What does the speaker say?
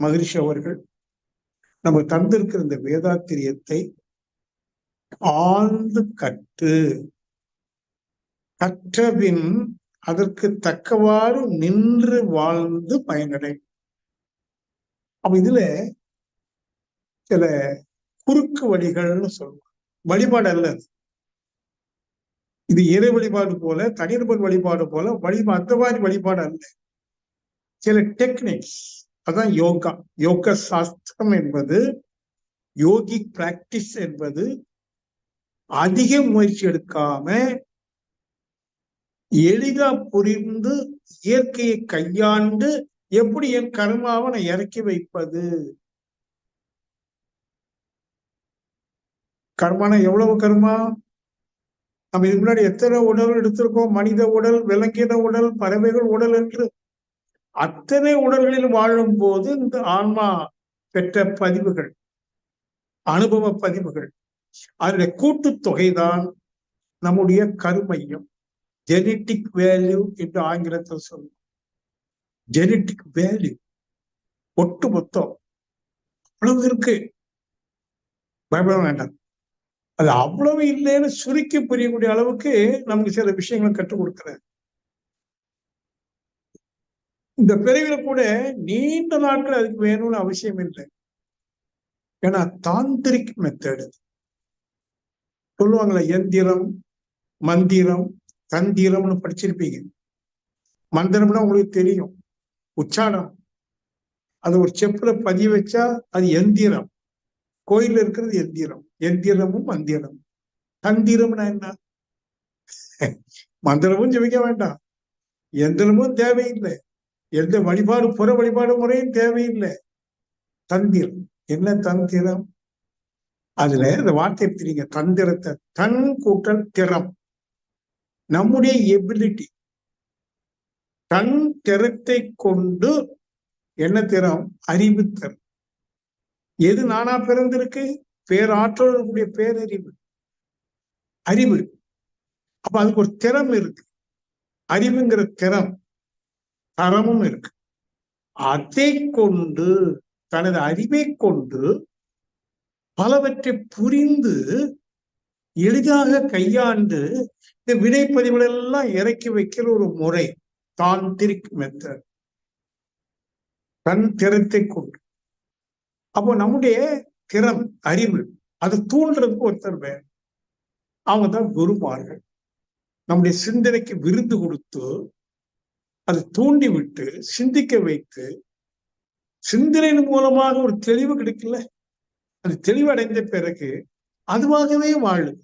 மகிழ்ச்சி அவர்கள் நம்ம தந்திருக்கிற இந்த வேதாத்திரியத்தை ஆழ்ந்து கற்று கற்றபின் அதற்கு தக்கவாறு நின்று வாழ்ந்து பயனடை. அப்ப இதுல சில குறுக்கு வழிகள்னு சொல்லுவாங்க. வழிபாடு அல்ல இது இறை வழிபாடு போல தனிநபர் வழிபாடு போல வழி அந்த மாதிரி வழிபாடு அல்ல. சில டெக்னிக்ஸ் அதான் யோகா. யோக சாஸ்திரம் என்பது யோகி பிராக்டிஸ் என்பது அதிக முயற்சி எடுக்காம எளிதா புரிந்து இயற்கையை கையாண்டு எப்படி என் கர்மாவை நான் இறக்கி வைப்பது? கர்மானா எவ்வளவு கர்மா? நம்ம இதுக்கு முன்னாடி எத்தனை உடல் எடுத்திருக்கோம்? மனித உடல் விலங்கின உடல் பறவைகள் உடல் என்று அத்தனை உடல்களில் வாழும் போது இந்த ஆன்மா பெற்ற பதிவுகள் அனுபவ பதிவுகள் அதனுடைய கூட்டுத்தொகைதான் நம்முடைய கருமையம். ஜெனட்டிக் வேல்யூ என்று ஆங்கிலத்தில் சொல்லும் ஜெனட்டிக் வேல்யூ ஒட்டு மொத்தம் அவ்வளவு இருக்கு. பயப்பட வேண்டாம். அது அவ்வளவு இல்லைன்னு சுருக்கி புரியக்கூடிய அளவுக்கு நமக்கு சில விஷயங்களை கற்றுக் கொடுக்குறேன் இந்த பிறவில கூட நீண்ட நாட்கள் அதுக்கு வேணும்னு அவசியம் இல்லை. ஏன்னா தாந்திரிக் மெத்தடு சொல்லுவாங்களே எந்திரம் மந்திரம் தந்திரம்னு படிச்சிருப்பீங்க. மந்திரம்னா உங்களுக்கு தெரியும். உச்சாரம். அது ஒரு செப்புல பதிய வச்சா அது எந்திரம். கோயில்ல இருக்கிறது எந்திரம். எந்திரமும் மந்திரம் தந்திரம்னா என்ன? மந்திரமும் ஜெபிக்க வேண்டாம். எந்திரமும் தேவையில்லை. எந்த வழிபாடு புற வழிபாடு முறையும் தேவையில்லை. தந்திரம். என்ன தந்திரம்? அதுல இந்த வார்த்தையை பிரிங்க தந்திரத்தை. தன் கூட்டல் திறம். நம்முடைய எபிலிட்டி தன் திறத்தை கொண்டு என்ன திறம்? அறிவு திறம். எது நானா பிறந்திருக்கு? பேராற்றலுடைய பேரறிவு. அறிவு. அப்ப அதுக்கு ஒரு திறம் இருக்கு. அறிவுங்கிற திறம். தரமும் இருக்கு. அதை கொண்டு தனது அறிவை கொண்டு பலவற்றை புரிந்து எளிதாக கையாண்டு இந்த வினைப்பதிவுகள் எல்லாம் இறக்கி வைக்கிற ஒரு முறை தாந்திரிக் மெத்தட் தன் திறத்தை கொண்டு. அப்போ நம்முடைய திறம் அறிவு அது தூண்டுறதுக்கு ஒருத்தர் வேணும். அவங்க தான் குருமார்கள் நம்முடைய சிந்தனைக்கு விருந்து கொடுத்து அதை தூண்டி விட்டு சிந்திக்க வைத்து சிந்தனையின் மூலமாக ஒரு தெளிவு கிடைக்கல. அது தெளிவடைந்த பிறகு அதுவாகவே வாழுது